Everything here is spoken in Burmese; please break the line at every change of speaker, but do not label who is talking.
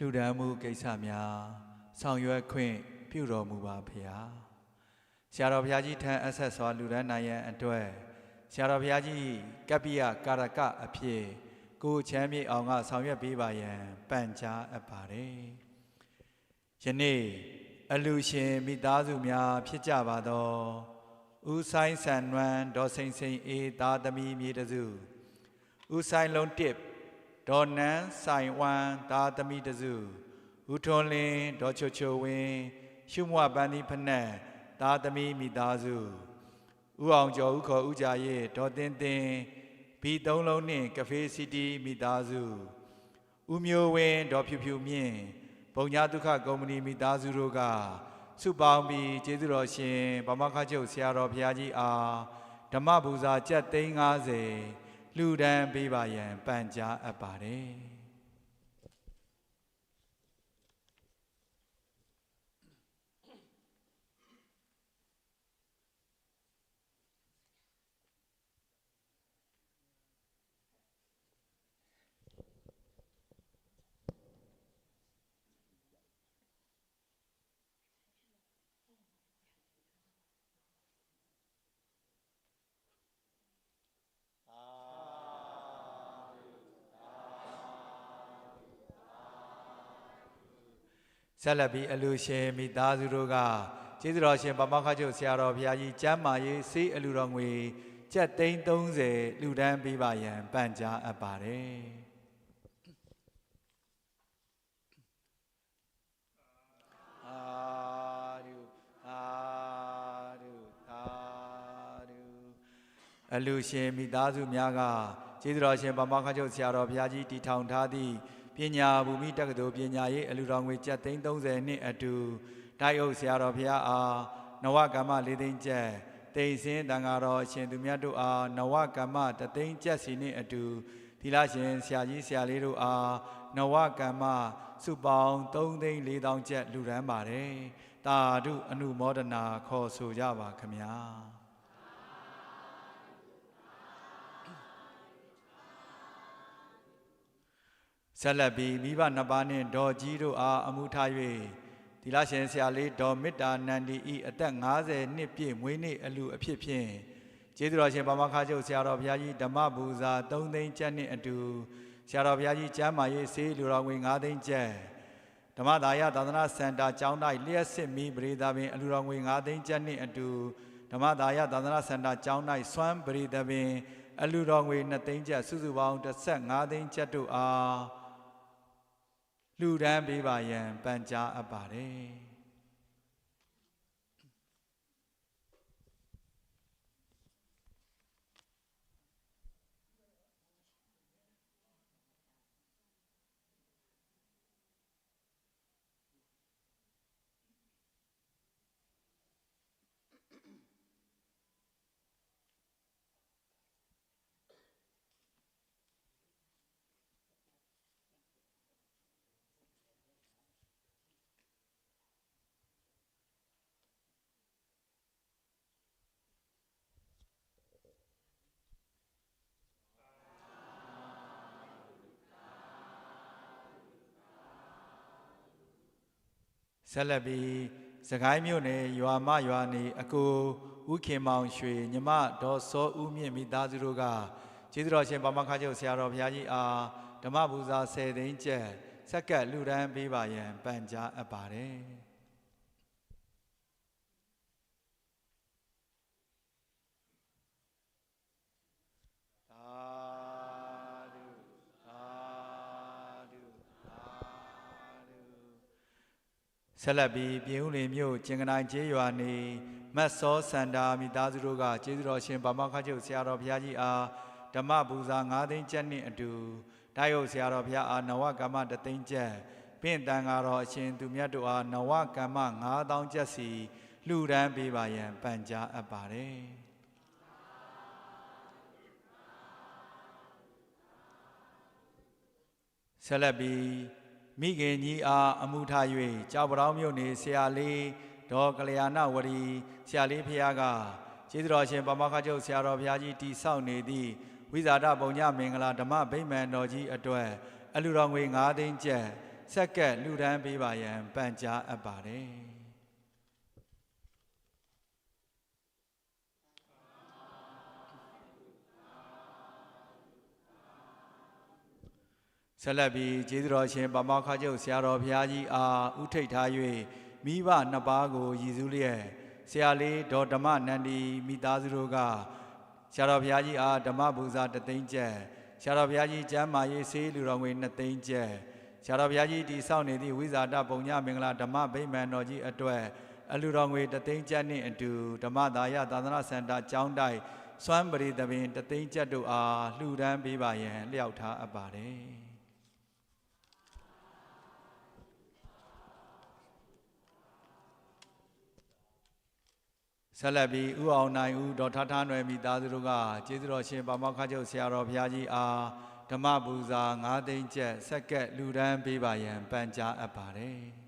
လူဒန်းမှုကိစ္စများဆောင်ရွက်ခွင့်ပြုတော်မူပါဖရာဆရာတော်ဘုရားကြီးထံအဆက်စွာလူဒန်းနိုင်ရန်အတွက်ဆရာတော်ဘုရားကြီးကပ္ပိယကာရကအဖြစ်ကိုယ်ချမ်းမြေ့အောင်ကဆောင်ရွက်ပေးပါရန်ပန်ကြားအပ်ပါတယ်ယနေ့အလူရှင်မိသားစုများဖြစ်ကြပါသောဦးဆိုင်ဆန်နွမ်းဒေါ်စိန်စိန်အေးသားသမီးမြေတစုဦးဆိုင်လုံးတစ် ဒေါ်နန်းဆိုင်ဝမ်သားသမီးတစုဦးထွန်းလင်းဒေါ်ချိုချိုဝင်းရှုမွပန်းဒီဖနက်သားသမီးမိသားစုဦးအောင်ကျော်ဦးခေါ်ဦးကြရဲ့ဒေါ်တင်းတင်းဘီသုံးလုံးနှင့်ကဖေးစီတီမိသားစုဦးမျိုးဝင်းဒေါ်ဖြူဖြူမြင့်ဘုံညာဒုက္ခကုမ္ပဏီမိသားစုတို့ကစုပေါင်းပြီးကျေးဇူးတော်ရှင်ဗမာခချုပ်ဆရာတော်ဘုရားကြီးအားဓမ္မပူဇာကျပ်သိန်း90 လှူဒန်းပေးပါရန်ပန်ကြားအပ်ပါတယ် ဆက်လက်ပြီးအလူရှင်မိသားစုတို့ကကျေးဇူးတော်ရှင်ဗမာခချုပ်ဆရာတော်ဘုရားကြီးကျမ်းမာရေးစေးအလူတော်ငွေကျပ်သိန်း30လှူဒန်းပေးပါရန်ပန်ကြားအပ်ပါတယ်အာဒုအာဒုအာဒုအလူရှင်မိသားစုများကကျေးဇူးတော်ရှင်ဗမာခချုပ်ဆရာတော်ဘုရားကြီးတည်ထောင်ထားသည့် ပညာဘူမိတက္ကသိုလ်ပညာရေးအလူတော်ငွေကျပ်သိန်း30နှစ်အတူတိုက်အုပ်ဆရာတော်ဘုရားအားနဝကမ္မ၄သိန်းကျပ်တိန်စင်းတန်ဃာတော်အရှင်သူမြတ်တို့အားနဝကမ္မတသိန်းကျပ်စီနှင့်အတူသီလရှင်ဆရာကြီးဆရာလေးတို့အားနဝကမ္မစုပေါင်း3သိန်း4တောင်ကျပ်လူရန်ပါတယ်တာဓုအနုမောဒနာခေါ်ဆိုကြပါခမညာ ဆက်လက်ပြီးမိဘနှစ်ပါးနှင့်ဒေါ်ကြီးတို့အားအမှုထား၍သီလရှင်ဆရာလေးဒေါ်မေတ္တာနန္ဒီဤအသက်50နှစ်ပြည့်မွေးနေ့အလူအဖြစ်ဖြင့်ကျေးဇူးတော်ရှင်ဗမာခါချုပ်ဆရာတော်ဘုရားကြီးဓမ္မဘူဇာ3သိန်းကျပ်နှင့်အတူဆရာတော်ဘုရားကြီးကျမ်းမာရေးဆေးလူတော်ငွေ9သိန်းကျပ်ဓမ္မဒါယသာသနာစင်တာကျောင်းတိုင်းလျှက်စစ်မီပရိသပင်အလူတော်ငွေ9သိန်းကျပ်နှင့်အတူဓမ္မဒါယသာသနာစင်တာကျောင်းတိုင်းစွမ်းပရိသပင်အလူတော်ငွေ2သိန်းကျပ်စုစုပေါင်း15သိန်းကျပ်တို့အား လှူဒန်းပေးပါရန်ပန်ကြားအပ်ပါတယ် ဆက်လက်ပြီးစကိုင်းမြို့နယ်ရွာမရွာနေအကိုဦးခင်မောင်ရွှေညီမဒေါ်စောဦးမြင့်မိသားစုတို့ကကျေးဇူးတော်ရှင်ဗမာခါချုပ်ဆရာတော်ဘုရားကြီးအားဓမ္မပူဇာ10သိန်းကျပ်ဆက်ကပ်လှူဒန်းပေးပါရန်ပန်ကြားအပ်ပါတယ် သာဓုသာဓုသာဓု ဆက်လက်ပြီးပြင်ဦးလင်မြို့ကျင်ကနိုင်ကျေးရွာနေမတ်စောစန္ဒာမိသားစုတို့ကကျေးဇူးတော်ရှင်ဗမာခချုပ်ဆရာတော်ဘုရားကြီးအားဓမ္မပူဇာ9သိန်းကျပ်နှင့်အတူတိုက်ဟုတ်ဆရာတော်ဘုရားအားနဝကမ္မတသိန်းကျပ်ပင့်တန်ဃာတော်အရှင်သူမြတ်တို့အားနဝကမ္မ9000ကျပ်စီလှူဒန်းပေးပါရန်ပန်ကြားအပ်ပါတယ်ဆက်လက်ပြီး မိခင်ကြီးအားအမှုထား၍ကြောက်ပတောင်းမြို့နေဆရာလေးဒေါ်ကလျာဏဝရီဆရာလေးဖះကကျေးဇူးတော်ရှင်ဗမာခချုပ်ဆရာတော်ဘုရားကြီးတည်ဆောက်နေသည့်ဝိဇာတပုံညမင်္ဂလာဓမ္မဗိမာန်တော်ကြီးအတွက်အလူတော်ငွေ9သိန်းကျပ်ဆက်ကပ်လူဒန်းပေးပါရန်ပန်ကြားအပ်ပါတယ် ဆက်လက်ပြီးကျေးဇူးတော်ရှင်ဗမောခကျုပ်ဆရာတော်ဘုရားကြီးအားဥထိတ်ထား၍မိဘနှစ်ပါးကိုရည်စူးလျက်ဆရာလေးဒေါ်ဓမ္မနန္ဒီမိသားစုတို့ကဆရာတော်ဘုရားကြီးအားဓမ္မပူဇာတသိန်းကျပ်ဆရာတော်ဘုရားကြီးကျမ်းမာရေးဆေးလူတော်ငွေ2သိန်းကျပ်ဆရာတော်ဘုရားကြီးတည်ဆောက်နေသည့်ဝိဇာတပုံညမင်္ဂလာဓမ္မဗိမာန်တော်ကြီးအတွက်အလူတော်ငွေ3သိန်းကျပ်နှင့်အတူဓမ္မဒါယသာသနာစင်တာကျောင်းတိုက်စွမ်းပရိသပင်3သိန်းကျပ်တို့အားလှူဒန်းပေးပါရန်လျှောက်ထားအပ်ပါတယ် ဆက်လက်ပြီးဥအောင်နိုင်ဦးဒေါ်ထထနွယ်မိသားစုတို့ကကျေးဇူးတော်ရှင်ဗမောခချုပ်ဆရာတော်ဘုရားကြီးအားဓမ္မပူဇာ9သိန်းကျပ်ဆက်ကက်လူဒန်းပေးပါရန်ပန်ကြားအပ်ပါတယ်